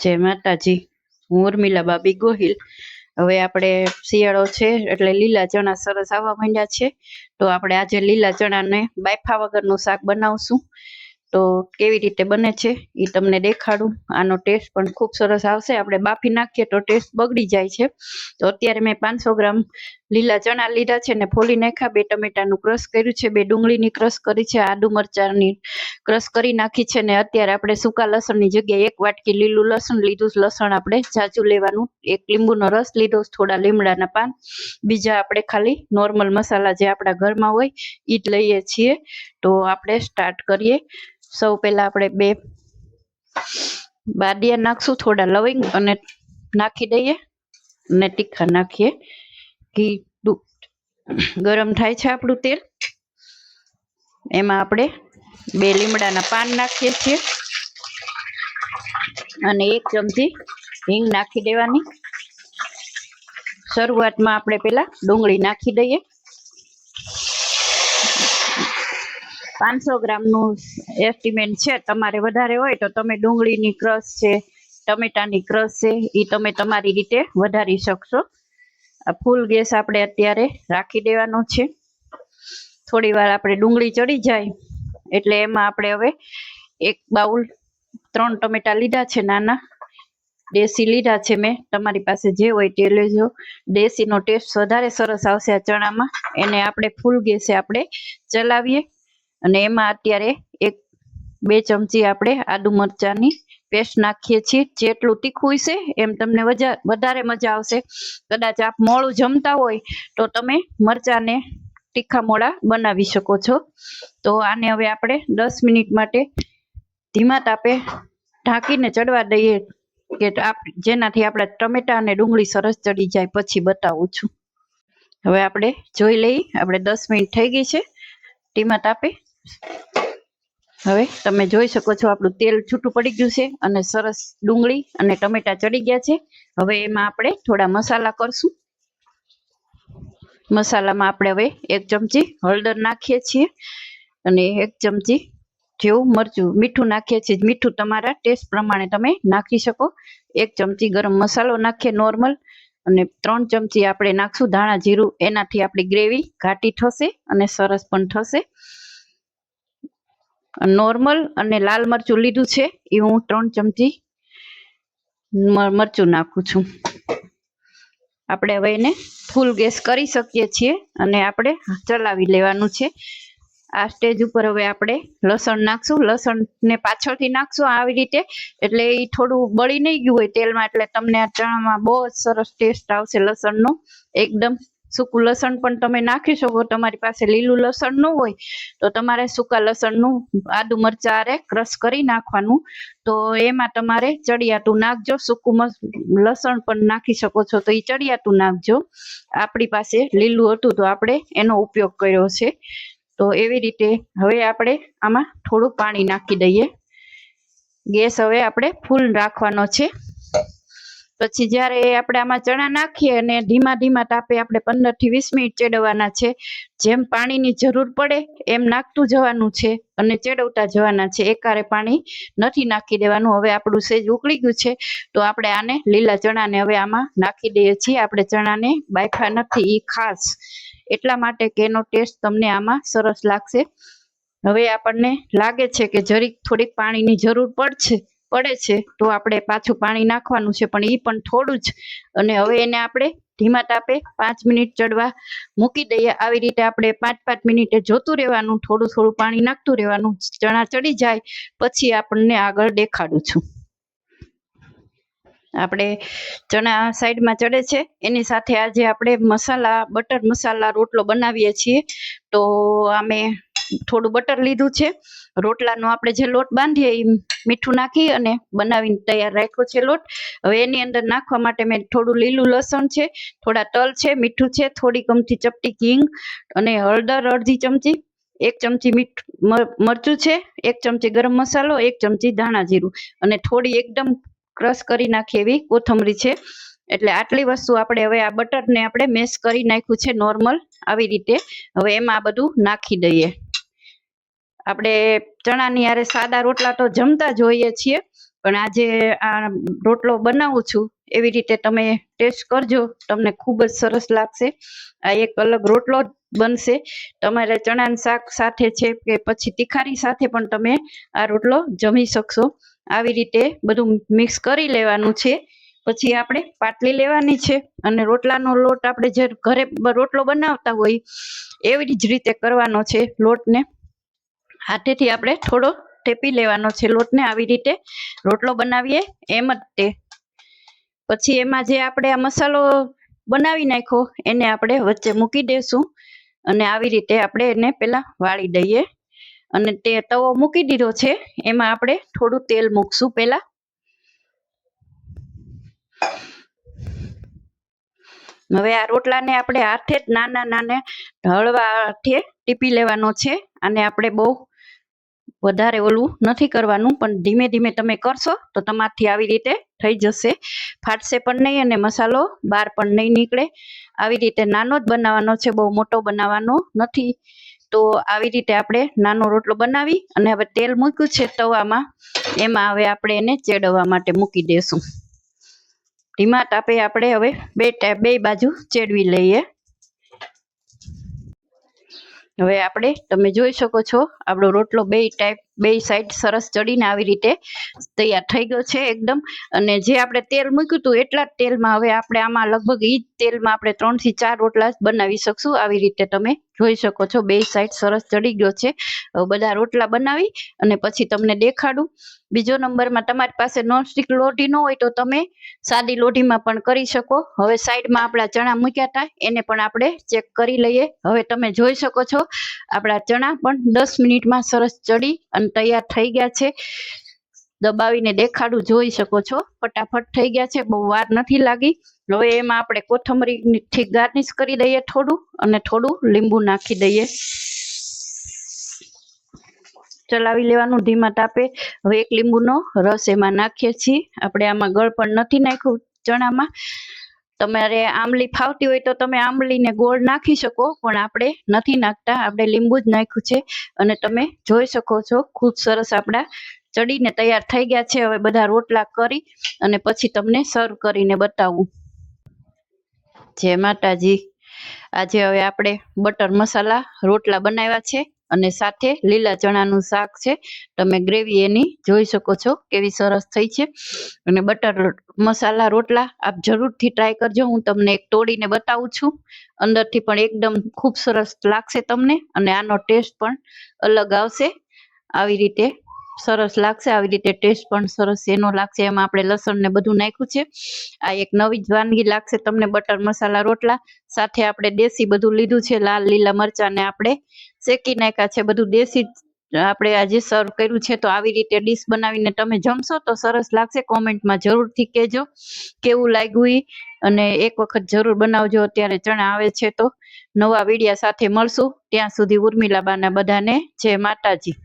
જય માતાજી. હું ઉર્મિલા બાબી ગોહિલ. હવે આપણે શિયાળો છે એટલે લીલા ચણા સરસ આવવા માંડ્યા છે. તો આપણે આજે લીલા ચણાને બાફા વગરનું શાક બનાવશું. તો કેવી રીતે બને છે એ તમને દેખાડું. આનો ટેસ્ટ પણ ખૂબ સરસ આવશે. આપણે બાફી નાખીએ તો ટેસ્ટ બગડી જાય છે. તો અત્યારે મેં પાંચસો ગ્રામ લીલા ચણા લીધા છે ને ફોલી નાખ્યા. બે ટમેટાનું ક્રશ કર્યું છે, બે ડુંગળીની ક્રશ કરી છે, આદુ મરચાંની ક્રશ કરી નાખી છે ને અત્યારે આપણે સૂકા લસણની જગ્યાએ એક વાટકી લીલું લસણ લીધું લસણ આપણે જાજુ લેવાનું. એક લીંબુનો રસ લીધો થોડા લીમડાના પાન. બીજા આપણે ખાલી નોર્મલ મસાલા જે આપણા ઘરમાં હોય એ જ લઈએ છીએ. તો આપણે સ્ટાર્ટ કરીએ. સૌ પહેલા આપણે બે બાદિયા નાખશું થોડા લવિંગ અને નાખી દઈએ અને તીખા નાખીએ. ઘી ગરમ થાય છે આપણું તેલ. એમાં આપણે બે લીમડાના પાન નાખીએ છીએ. અને એક ચમચી હિંગ નાખી દેવાની. શરૂઆતમાં આપણે પેલા ડુંગળી નાખી દઈએ. પાંચસો ગ્રામનું એસ્ટિમેટ છે. તમારે વધારે હોય તો તમે ડુંગળીની ક્રશ છે, ટમેટાની ક્રશ છે એ તમે તમારી રીતે વધારી શકશો. ફૂલ ગેસ આપણે અત્યારે રાખી દેવાનો છે. થોડી વાર આપણે ડુંગળી ચડી જાય, એટલે એમાં આપણે હવે એક બાઉલ ત્રણ ટમેટા લીધા છે નાના. દેશી લીધા છે મેં. તમારી પાસે જે હોય તે લેજો. દેશીનો ટેસ્ટ વધારે સરસ આવશે આ ચણામાં. એને આપણે ફૂલ ગેસે આપણે ચલાવીએ. અને એમાં અત્યારે એક, બે ચમચી આપણે આદુ મરચાંની પેસ્ટ નાખીએ છીએ. જેટલું તીખું હશે, એમ તમને વધારે મજા આવશે. કદાચ આપ મોળું જમતા હોય, તો તમે મરચાંને તીખા મોળા બનાવી શકો છો. તો આને હવે આપણે દસ મિનિટ માટે ધીમા તાપે ઢાંકીને ચડવા દઈએ કે જેનાથી આપણા ટમેટા અને ડુંગળી સરસ ચડી જાય. પછી બતાવું છું. હવે આપણે જોઈ લઈ આપણે દસ મિનિટ થઈ ગઈ છે. ધીમા તાપે હવે તમે જોઈ શકો છો આપણું તેલ છૂટું પડી ગયું છે અને સરસ ડુંગળી અને ટમેટા ચડી ગયા છે. હવે એમાં આપણે થોડા મસાલા કરશું. મસાલામાં આપણે હવે એક ચમચી હળદર નાખીએ છીએ અને એક ચમચી જેવું મરચું, મીઠું નાખીએ છીએ. મીઠું તમારા ટેસ્ટ પ્રમાણે તમે નાખી શકો. એક ચમચી ગરમ મસાલો નાખીએ નોર્મલ અને ત્રણ ચમચી આપણે નાખશું ધાણા જીરું. એનાથી આપણી ગ્રેવી ઘાટી થશે અને સરસ પણ થશે નોર્મલ અને લાલ મરચું લીધું છે, એ હું ત્રણ ચમચી મરચું નાખું છું. આપણે હવે એને ફૂલ ગેસ કરી શકીએ છીએ અને આપણે ચલાવી લેવાનું છે. આ સ્ટેજ ઉપર હવે આપણે લસણ નાખશું. લસણ ને પાછળથી નાખશું આવી રીતે. એટલે એ થોડું બળી નહીં ગયું હોય તેલમાં, એટલે તમને આ ચણામાં બહુ જ સરસ ટેસ્ટ આવશે લસણનો. એકદમ સૂકું લસણ પણ તમે નાખી શકો. તમારી પાસે લીલું લસણ ન હોય તો તમારે સૂકા લસણનું આદુ મરચાં આરે ક્રશ કરી નાખવાનું. તો એમાં તમારે ચડિયાતું નાખજો. સૂકું લસણ પણ નાખી શકો છો. તો એ ચડિયાતું નાખજો. આપણી પાસે લીલું હતું તો આપણે એનો ઉપયોગ કર્યો છે. તો એવી રીતે હવે આપણે આમાં થોડું પાણી નાખી દઈએ. ગેસ હવે આપણે ફૂલ રાખવાનો છે. પછી જ્યારે આપણે આમાં ચણા નાખીએ અને ધીમા ધીમા તાપે આપણે પંદરથી વીસ મિનિટ ચેડવવાના છે, જેમ પાણીની જરૂર પડે એમ નાખતું જવાનું છે અને ચેડવતા જવાના છે. એકારે પાણી નથી નાખી દેવાનું. હવે આપણું સેજ ઉકળી ગયું છે, તો આપણે આને લીલા ચણાને હવે આમાં નાખી દઈએ છીએ. આપણે ચણાને બાફા નથી એ ખાસ. એટલા માટે કે એનો ટેસ્ટ તમને આમાં સરસ લાગશે. હવે આપણને લાગે છે કે જરીક થોડીક પાણીની જરૂર પડશે. પડે છે, તો આપણે પાછું પાણી નાખવાનું છે, પણ એ પણ થોડું જ. અને હવે એને આપણે ધીમા તાપે પાંચ મિનિટ ચડવા મૂકી દઈએ. આવી રીતે આપણે પાંચ પાંચ મિનિટે જોતું રહેવાનું, થોડું થોડું પાણી નાખતું રહેવાનું, ચણા ચડી જાય, પછી આપણને આગળ દેખાડું છું. આપણે ચણા સાઈડમાં ચડે છે, એની સાથે આજે આપણે મસાલા, બટર મસાલા રોટલો બનાવીએ છીએ. તો અમે થોડું બટર લીધું છે. રોટલાનો આપણે જે લોટ બાંધીએ એ મીઠું નાખી અને બનાવીને તૈયાર રાખ્યો છે લોટ. હવે એની અંદર નાખવા માટે મેં થોડું લીલું લસણ છે, થોડા તલ છે, મીઠું છે, થોડી કમથી ચપટી કિંગ અને હળદર અડધી ચમચી, એક ચમચી મીઠ મર- મરચું છે, એક ચમચી ગરમ મસાલો, એક ચમચી ધાણા જીરું અને થોડી એકદમ ક્રશ કરી નાખી એવી કોથમરી છે. એટલે આટલી વસ્તુ આપણે હવે આ બટરને આપણે મેશ કરી નાખ્યું છે નોર્મલ આવી રીતે. હવે એમાં આ બધું નાખી દઈએ. આપણે ચણાની હારે સાદા રોટલા તો જમતા જ હોઈએ છીએ, પણ આજે આ રોટલો બનાવું છું, એવી રીતે તમે ટેસ્ટ કરજો, તમને ખૂબ જ સરસ લાગશે. આ એક અલગ રોટલો બનશે. તમારે ચણાનું શાક સાથે છે કે પછી તિખારી સાથે પણ તમે આ રોટલો જમી શકશો. આવી રીતે બધું મિક્સ કરી લેવાનું છે. પછી આપણે પાટલી લેવાની છે અને રોટલાનો લોટ આપણે જે ઘરે રોટલો બનાવતા હોય, એવી જ રીતે કરવાનો છે લોટને. હાથેથી આપણે થોડો ટેપી લેવાનો છે લોટને આવી રીતે. રોટલો બનાવીએ એમ જ તે. પછી એમાં જે આપણે આ મસાલો બનાવી નાખ્યો, એને આપણે વચ્ચે મૂકી દેશું અને આવી રીતે આપણે એને પેલા વાળી દઈએ. અને તે તવો મૂકી દીધો છે, એમાં આપણે થોડું તેલ મૂકશું પેલા હવે આ રોટલાને આપણે હાથે જ નાના નાના હળવા હાથે ટીપી લેવાનો છે, અને આપણે બહુ વધારે ઓલું નથી કરવાનું, પણ ધીમે ધીમે તમે કરશો તો તમારથી આવી રીતે થઈ જશે. ફાટશે પણ નહીં અને મસાલો બહાર પણ નહીં નીકળે. આવી રીતે નાનો જ બનાવવાનો છે, બહુ મોટો બનાવવાનો નથી. તો આવી રીતે આપણે નાનો રોટલો બનાવી અને હવે તેલ મૂક્યું છે તવામાં. એમાં હવે આપણે એને ચેડવવા માટે મૂકી દેશું. ધીમા તાપે આપણે હવે બે બે બાજુ ચેડવી લઈએ. હવે આપણે તમે જોઈ શકો છો આપણો રોટલો બે ટાઈપ બે સાઈડ સરસ ચડીને આવી રીતે તૈયાર થઈ ગયો છે એકદમ. અને જે આપણે તેલ મૂક્યું હતું એટલા જ તેલમાં હવે આપણે આમાં લગભગ એ જ તેલમાં આપણે ત્રણથી ચાર રોટલા બનાવી શકશું. આવી રીતે તમે જોઈ શકો છો બે સાઈડ સરસ ચડી ગયો છે. બધા રોટલા બનાવી અને પછી તમને દેખાડું. બીજો નંબરમાં તમારી પાસે નોનસ્ટિક લોઢી ન હોય તો તમે સાદી લોઢીમાં પણ કરી શકો. હવે સાઈડમાં આપણા ચણા મૂક્યા હતા, એને પણ આપણે ચેક કરી લઈએ. હવે તમે જોઈ શકો છો આપણા ચણા પણ દસ મિનિટમાં સરસ ચડી અને તૈયાર થઈ ગયા છે. દબાવીને દેખાડું જોઈ શકો છો. ફટાફટ થઈ ગયા છે. બહુ વાર નથી લાગી. હવે એમાં આપણે કોથમરીથી ગાર્નિશ કરી દઈએ થોડું અને થોડું લીંબુ નાખી દઈએ. ચલાવી લેવાનું ધીમા તાપે. હવે એક લીંબુનો રસ એમાં નાખીએ છીએ. આપણે આમાં ગળ પણ નથી નાખ્યું ચણામાં. તમારે આમલી ફાવતી હોય તો તમે આમલીને ગોળ નાખી શકો, પણ આપણે નથી નાખતા. આપણે લીંબુ જ નાખ્યું છે અને તમે જોઈ શકો છો, ખૂબ સરસ આપણા ચડીને તૈયાર થઈ ગયા છે. હવે બધા રોટલા કરી અને પછી તમને સર્વ કરીને બતાવું. જય માતાજી. આજે હવે આપણે બટર મસાલા રોટલા બનાવ્યા છે. અને સાથે લીલા ચણાનું શાક છે. તમે ગ્રેવી એની જોઈ શકો છો કેવી સરસ થઈ છે. અને બટર મસાલા રોટલા આપ જરૂરથી ટ્રાય કરજો. હું તમને એક તોડીને બતાવું છું. અંદરથી પણ એકદમ ખૂબ સરસ લાગશે તમને અને આનો ટેસ્ટ પણ અલગ આવશે. આવી રીતે સરસ લાગશે, આવી રીતે ટેસ્ટ પણ સરસ એનો લાગશે. એમાં આપણે લસણ ને બધું નાખ્યું છે. આ એક નવી જ વાનગી લાગશે તમને, બટર મસાલા રોટલા. સાથે આપણે દેશી બધું લીધું છે, લાલ લીલા મરચાંને આપણે શેકી નાખ્યા છે. બધું દેશી આપણે આજે સર્વ કર્યું છે. તો આવી રીતે ડીશ બનાવીને તમે જમશો તો સરસ લાગશે. કોમેન્ટમાં જરૂરથી કહેજો કેવું લાગ્યું અને એક વખત જરૂર બનાવજો, અત્યારે ચણા આવે છે તો. નવા વિડિયા સાથે મળશું. ત્યાં સુધી ઉર્મિલાબાના બધાને જય માતાજી.